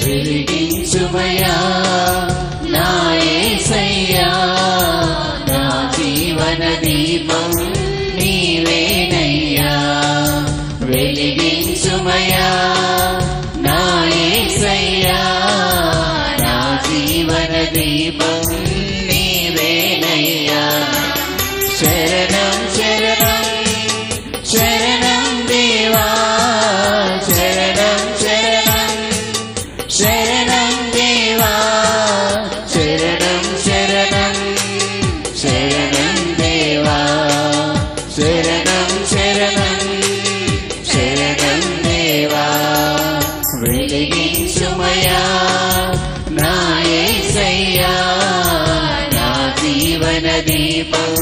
వెలిగించుమయా నా యేసయ్యా నా జీవన దీపం నీవేనయ్యా వెలిగించుమయా నా యేసయ్యా నా జీవన దీపం శరణం దేవా శరణం శరణం శరణం దేవా శరణం శరణం శరణం దేవా వెలిగించుమయా నాయ సయ్యా నా జీవన దీపం